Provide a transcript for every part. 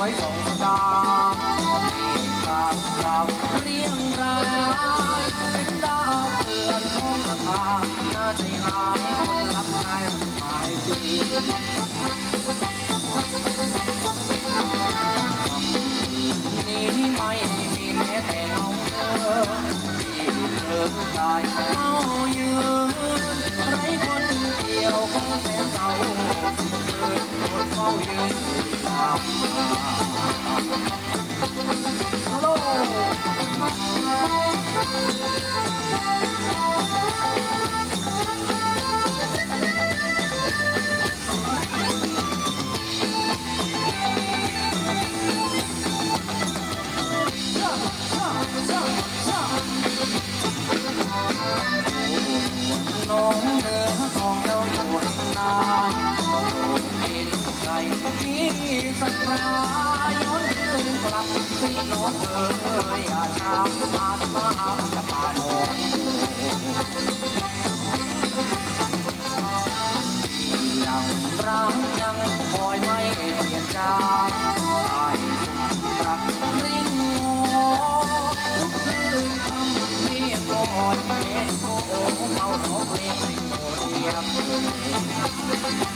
ว้สองดาวมีกาวดาวเรียงรายเป็นดาวเรือนของราคาน่าใจหายรับใช้หายดีนี้ไม่มีแม้แต่เงาเธอที่เธอได้ ค นใจที่สักรายย้อนคืนกลับที่น้องเอ๋ยอาชามามาจะป่าโนยังรักยังคอยไม่เปลี่ยนจางไอ้รักริ้งโง่ทุกคืนคำเรียกก่อนเห็นโอ้เมาของเพลงโอเดียม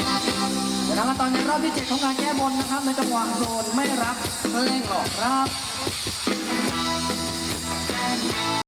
น้องเอ๋ยอาชามาสวกาดอกยังรักยังคอยไม่เปลี่ยนใจตายรักริ้งโง่ทุกคืนคำนี้ก็แม่โอ้เขาร้องเพลงโอเดียมเดี๋ยวเรามาตอนในรอบที่ 7 ของการแก้บนนะครับในจังหวะโดนไม่รับเล่งหรอกครับ